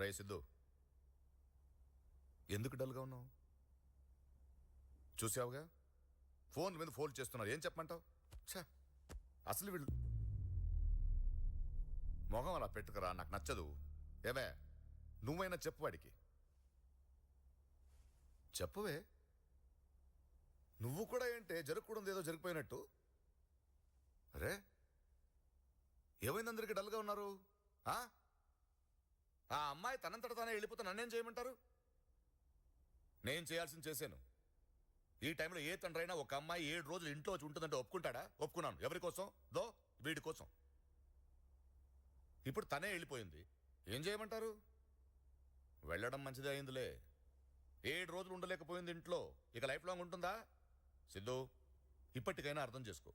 రే సిద్ధు. ఎందుకు డల్గా ఉన్నావు? చూసావుగా? ఫోన్ మీద ఫోన్ చేస్తున్నారు. ఏం చెప్పమంటావు? ఛ! అసలు వీళ్ళు మొహం అలా పెట్టుకురా నాకు నచ్చదు. ఏమే నువ్వైనా చెప్పు వాడికి. చెప్పువే? నువ్వు కూడా ఏంటే జరగకూడదు ఏదో జరిగిపోయినట్టు? అరే ఏమైంది అందరికి డల్గా ఉన్నారు? ఆ? ఆ అమ్మాయి తనంతట తానే వెళ్ళిపోతే నన్నేం చేయమంటారు? నేను చేయాల్సింది చేశాను. ఈ టైంలో ఏ తండ్రి అయినా ఒక అమ్మాయి ఏడు రోజులు ఇంట్లో వచ్చి ఉంటుందంటే ఒప్పుకుంటాడా? ఒప్పుకున్నాను. ఎవరి కోసం? దో వీడి కోసం. ఇప్పుడు తనే వెళ్ళిపోయింది. ఏం చేయమంటారు? వెళ్ళడం మంచిదే అయిందిలే. ఏడు రోజులు ఉండలేకపోయింది ఇంట్లో. ఇక లైఫ్ లాంగ్ ఉంటుందా? సిద్ధు ఇప్పటికైనా అర్థం చేసుకో.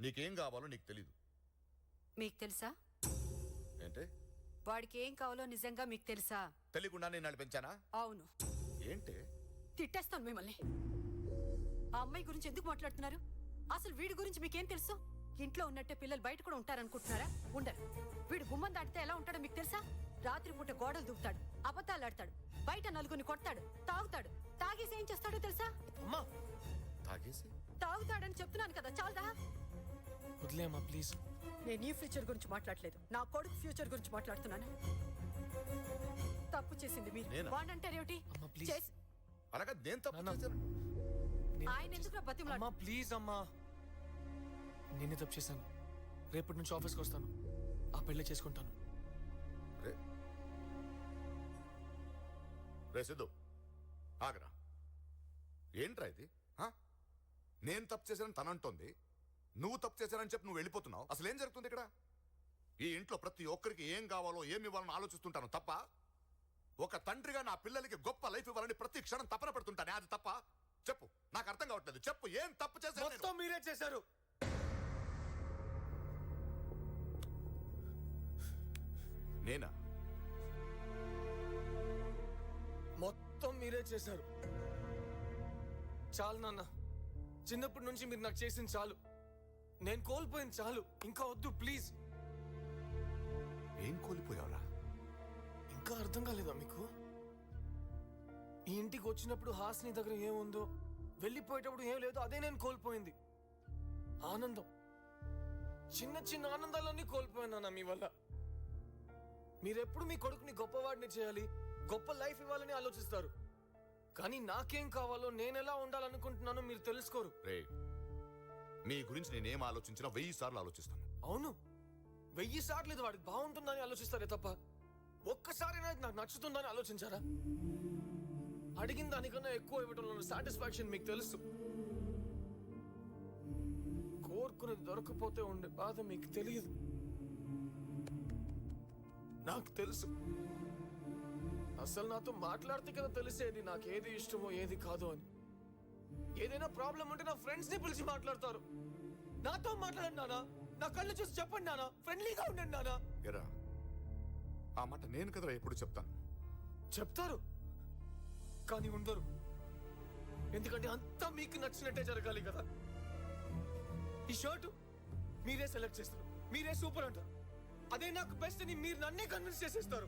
నీకేం కావాలో నీకు తెలీదు. మీకు తెలుసా? ఏంటి? వాడికి ఏం కావాలో నిజంగా మీకు తెలుసా? తెలియకుండా నేను నడిపించానా అవును. ఏంటి? తిట్టేస్తాను మిమ్మల్ని. ఆ అమ్మాయి గురించి ఎందుకు మాట్లాడుతున్నారు? అసలు వీడి గురించి మీకేం తెలుసు? ఇంట్లో ఉన్నట్టే పిల్లలు బయట కూడా ఉంటారనుకుంటున్నారా? ఉండరు. వీడు గుమ్మం దాటితే ఎలా ఉంటాడో మీకు తెలుసా? రాత్రిపూట గోడలు దూకుతాడు అబద్ధాలు ఆడతాడు బయట నలుగురిని కొడతాడు తాగుతాడు. తాగేసి ఏం చేస్తాడో తెలుసా? అమ్మా! తాగేసి? తాగుతాడని చెప్తున్నాను కదా చాలదా? వదిలే అమ్మా ప్లీజ్. నేను ఈ ఫ్యూచర్ గురించి మాట్లాడలేదు. నా కొడుకు ఫ్యూచర్ గురించి మాట్లాడుతున్నాను. తప్పు చేసింది మీరు. నేనా? వాడంటారేమిటి అమ్మా, please. చేసి అలాగా నేను తప్పు నాన్న. చేశాను. ఆయన ఎందుకు బతిమలాడు? అమ్మా ప్లీజ్ అమ్మా. నేనే తప్పు చేశాను. రేపటి నుంచి ఆఫీస్కి వస్తాను. ఆ పెళ్ళి చేసుకుంటాను. రే. రే సిద్ధు. ఆగరా. ఏంట్రా ఇది? హా? నేను తప్పు చేశానని తనంటోంది. నువ్వు తప్పు చేశానని చెప్పి నువ్వు వెళ్ళిపోతున్నావు. అసలు ఏం జరుగుతుంది ఇక్కడ? ఈ ఇంట్లో ప్రతి ఒక్కరికి ఏం కావాలో ఏమి ఇవ్వాలని ఆలోచిస్తుంటాను తప్ప ఒక తండ్రిగా నా పిల్లలకి గొప్ప లైఫ్ ఇవ్వాలని ప్రతి క్షణం తపన పెడుతుంటానే అది తప్ప. చెప్పు నాకు అర్థం కావట్లేదు. చెప్పు ఏం తప్పు చేశాను? మొత్తం మీరే చేశారు. నేనా? మొత్తం మీరే చేశారు. చాలు నాన్న. చిన్నప్పటి నుంచి మీరు నాకు చేసింది చాలు. నేను కోల్పోయింది చాలు. ఇంకా వద్దు ప్లీజ్. ఏం కోల్పోయావురా? ఇంకా అర్థం కాలేదా మీకు? ఈ ఇంటికి వచ్చినప్పుడు హాస్ని దగ్గర ఏముందో వెళ్ళిపోయేటప్పుడు ఏం లేదో అదే నేను కోల్పోయింది. ఆనందం. చిన్న చిన్న ఆనందాలన్నీ కోల్పోయినా మీ వల్ల. మీరెప్పుడు మీ కొడుకుని గొప్పవాడిని చేయాలి గొప్ప లైఫ్ ఇవ్వాలని ఆలోచిస్తారు. కానీ నాకేం కావాలో నేను ఎలా ఉండాలనుకుంటున్నానో మీరు తెలుసుకోరు. రే మీ గురించి నేనేం ఆలోచించినా వెయ్యి సార్లు ఆలోచిస్తాను. అవును. వెయ్యి సార్లు ఇది వాడికి బాగుంటుందని ఆలోచిస్తారే తప్ప ఒక్కసారైనా నాకు నచ్చుతుందని ఆలోచించారా? అడిగిన దానికన్నా ఎక్కువ ఇవ్వడంలో సాటిస్ఫాక్షన్ మీకు తెలుసు. కోరుకునేది దొరకపోతే ఉండే బాధ మీకు తెలియదు. నాకు తెలుసు. అసలు నాతో మాట్లాడితే కదా తెలిసేది నాకు ఏది ఇష్టమో ఏది కాదో అని. ఏదైనా ప్రాబ్లం ఉంటే నా ఫ్రెండ్స్ని పిలిచి మాట్లాడతారు. నాతో మాట్లాడండి నానా. నా కళ్ళు చూసి చెప్పండి నానా. ఫ్రెండ్లీగా ఉండండి నానా. ఎరా ఆ మాట నేను కదరా ఎప్పుడు చెప్తాను? చెప్తారు. కానీ ఉండరు. ఎందుకంటే అంతా మీకు నచ్చినట్టే జరగాలి కదా. ఈ షర్టు మీరే సెలెక్ట్ చేస్తారు. మీరే సూపర్ అంటారు. అదే నాకు బెస్ట్ అని మీరు నన్నే కన్విన్స్ చేసేస్తారు.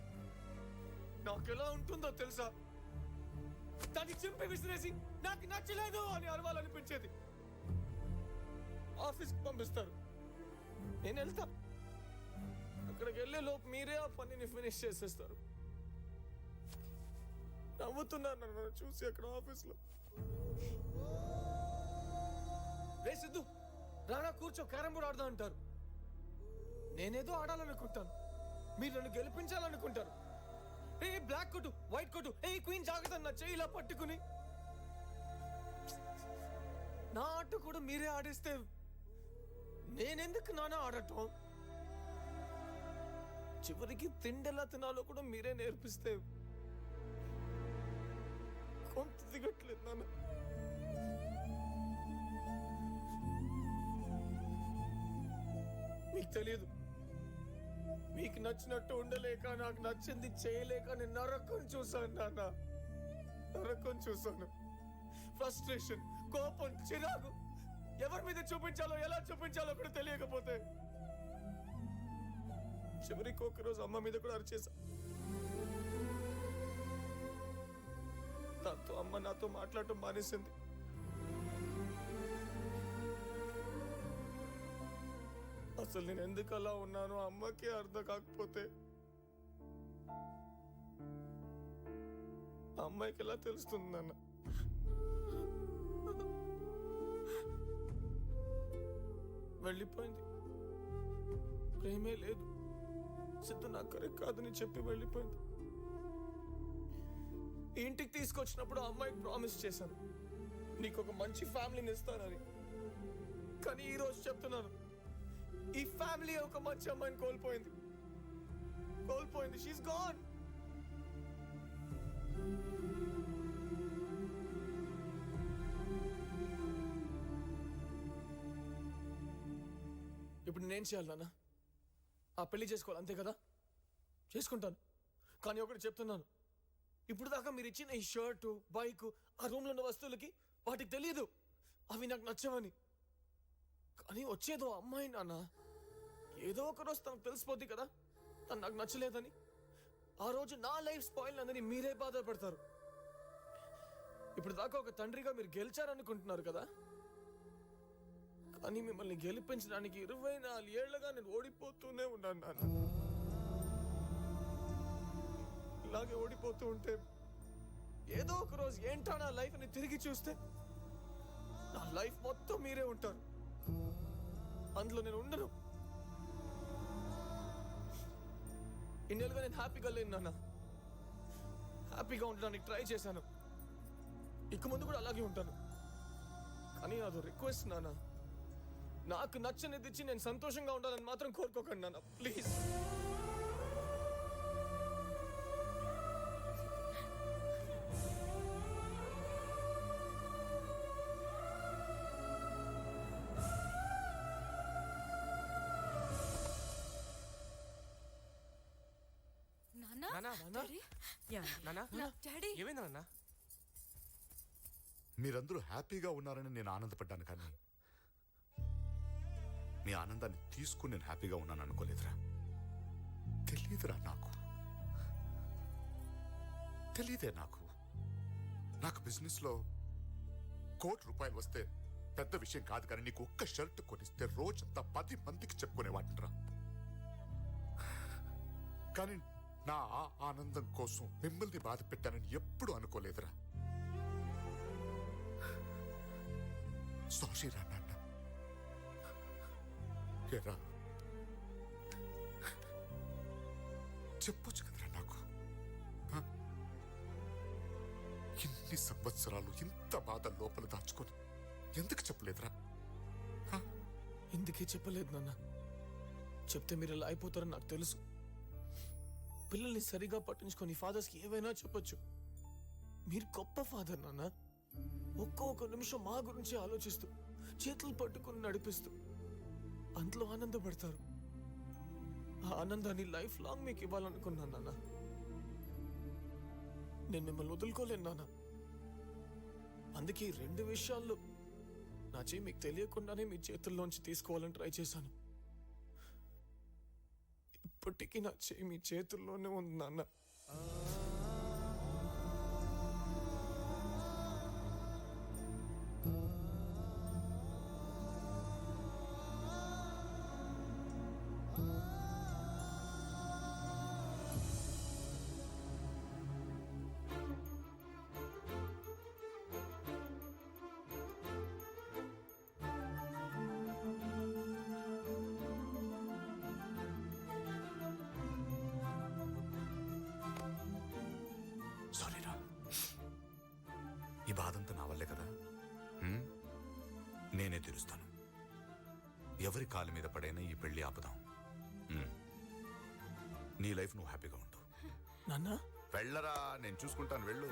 నాకు ఎలా ఉంటుందో తెలుసా? దాన్ని చింపి విసిరేసి నాకు నచ్చలేదు అని అరవాలనిపించేది ఆఫీస్కి పంపిస్తారు. నేను వెళ్తా. అక్కడికి వెళ్ళే లోపు మీరే ఆ పనిని ఫినిష్ చేసేస్తారు. నవ్వుతున్నారు నన్ను చూసి అక్కడ ఆఫీస్లో. రే సిద్ధు రానా కూర్చో క్యారం బోర్డ్ ఆడదా అంటారు. నేనేదో ఆడాలనుకుంటాను. మీరు నన్ను గెలిపించాలనుకుంటారు. ఏ బ్లాక్ కొట్టు వైట్ కొట్టు ఏ క్వీన్ జాగ్రత్త నా చెయ్యి ఇలా పట్టుకుని. నా ఆట కూడా మీరే ఆడిస్తే నేనెందుకు నానా ఆడటం? చివరికి తిండెలా తినాలో కూడా మీరే నేర్పిస్తే కొంత దిగట్లేదు నాన్న. మీకు తెలియదు. మీకు నచ్చినట్టు ఉండలేక నాకు నచ్చింది చేయలేక నేను నరకం చూశాను నాన్న. నరకం చూశాను. ఫ్రస్ట్రేషన్ కోపం చిరాకు. ఎవరి మీద చూపించాలో ఎలా చూపించాలో కూడా తెలియకపోతే. చివరికి ఒకరోజు అమ్మ మీద కూడా అరిచేసా నాతో అమ్మ నాతో మాట్లాడటం మానేసింది. అసలు నేను ఎందుకు అలా ఉన్నానో అమ్మకే అర్థం కాకపోతే. ఆ అమ్మాయికి ఎలా తెలుస్తుంది నాన్న? వెళ్ళిపోయింది. ప్రేమే లేదు. సిద్ధు నాకు కరెక్ట్ కాదని చెప్పి వెళ్ళిపోయింది. ఇంటికి తీసుకొచ్చినప్పుడు ఆ అమ్మాయికి ప్రామిస్ చేశాను. నీకు ఒక మంచి ఫ్యామిలీని ఇస్తానని. కానీ ఈరోజు చెప్తున్నాను. ఈ ఫ్యామిలీ ఒక మంచి అమ్మాయిని కోల్పోయింది. కోల్పోయింది. షీస్ గాన్ ఇప్పుడు నేను చేయాలి నాన్న? ఆ పెళ్ళి చేసుకోవాలి అంతే కదా? చేసుకుంటాను. కానీ ఒకటి చెప్తున్నాను. ఇప్పుడు దాకా మీరు ఇచ్చిన ఈ షర్టు బైక్ ఆ రూమ్లో ఉన్న వస్తువులకి వాటికి తెలియదు అవి నాకు నచ్చవని. కానీ వచ్చేదో అమ్మాయి నాన్న. ఏదో ఒక రోజు తనకు తెలిసిపోద్ది కదా. తను నాకు నచ్చలేదని. ఆ రోజు నా లైఫ్ స్పాయిల్ అందని మీరే బాధపడతారు ఇప్పుడు దాకా ఒక తండ్రిగా మీరు గెలిచారనుకుంటున్నారు కదా. కానీ మిమ్మల్ని గెలిపించడానికి ఇరవై నాలుగు ఏళ్ళుగా నేను ఓడిపోతూనే ఉన్నాను నాన్న. ఇలాగే ఓడిపోతూ ఉంటే ఏదో ఒక రోజు ఏంటా నా లైఫ్ని తిరిగి చూస్తే? నా లైఫ్ మొత్తం మీరే ఉంటారు. అందులో నేను ఉండను. ఇన్నేళ్ళుగా నేను హ్యాపీగా లేను నాన్న. హ్యాపీగా ఉండడానికి ట్రై చేశాను. ఇక ముందు కూడా అలాగే ఉంటాను. కానీ అది రిక్వెస్ట్ నాన్న. నాకు నచ్చనిది ఇచ్చి నేను సంతోషంగా ఉండాలని మాత్రం కోరుకోకండి నాన్న. ప్లీజ్. నాన్నా నానా? డాడీ? నానా? నా డాడీ? ఏమైంది నాన్న? మీరందరూ హ్యాపీగా ఉన్నారని నేను ఆనందపడ్డాను కానీ మీ ఆనందాన్ని తీసుకుని నేను హ్యాపీగా ఉన్నాను అనుకోలేదురా. తెలియదురా నాకు. తెలియదే నాకు. నాకు బిజినెస్లో కోటి రూపాయలు వస్తే పెద్ద విషయం కాదు కానీ నీకు ఒక్క షర్ట్ కొనిస్తే రోజంతా పది మందికి చెప్పుకునేవాటిరా కానీ నా ఆ ఆనందం కోసం మిమ్మల్ని బాధ పెట్టానని ఎప్పుడు అనుకోలేదురా. సారీ రా నాన్న. ఎరా చెప్పొచ్చు కదరా నాకు. ఇన్ని సంవత్సరాలు ఇంత బాధ లోపల దాచుకొని ఎందుకు చెప్పలేదురా? ఎందుకే చెప్పలేదు నాన్న. చెప్తే మీరు ఇలా అయిపోతారని నాకు తెలుసు. పిల్లల్ని సరిగా పట్టించుకొని ఫాదర్స్కి ఏవైనా చెప్పొచ్చు. మీరు గొప్ప ఫాదర్ నాన్న. ఒక్కొక్క నిమిషం మా గురించి ఆలోచిస్తూ చేతులు పట్టుకుని నడిపిస్తూ అందులో ఆనందపడతారు. ఆ ఆనందాన్ని లైఫ్ లాంగ్ మీకు ఇవ్వాలనుకున్నాను నాన్న. నేను మిమ్మల్ని వదులుకోలేను నాన్న. అందుకే రెండు విషయాల్లో నా చేయి మీకు తెలియకుండానే మీ చేతుల్లోంచి తీసుకోవాలని ట్రై చేశాను. ఇప్పటికీ నా చేయి మీ చేతుల్లోనే ఉంది నాన్న. ఈ బాధంతా నా వల్లే కదా? నేనే తెలుస్తాను ఎవరి కాలు మీద పడైనా ఈ పెళ్ళి ఆపుదాం. నీ లైఫ్ నువ్వు హ్యాపీగా ఉండు. నాన్న? వెళ్ళరా నేను చూసుకుంటాను వెళ్ళు.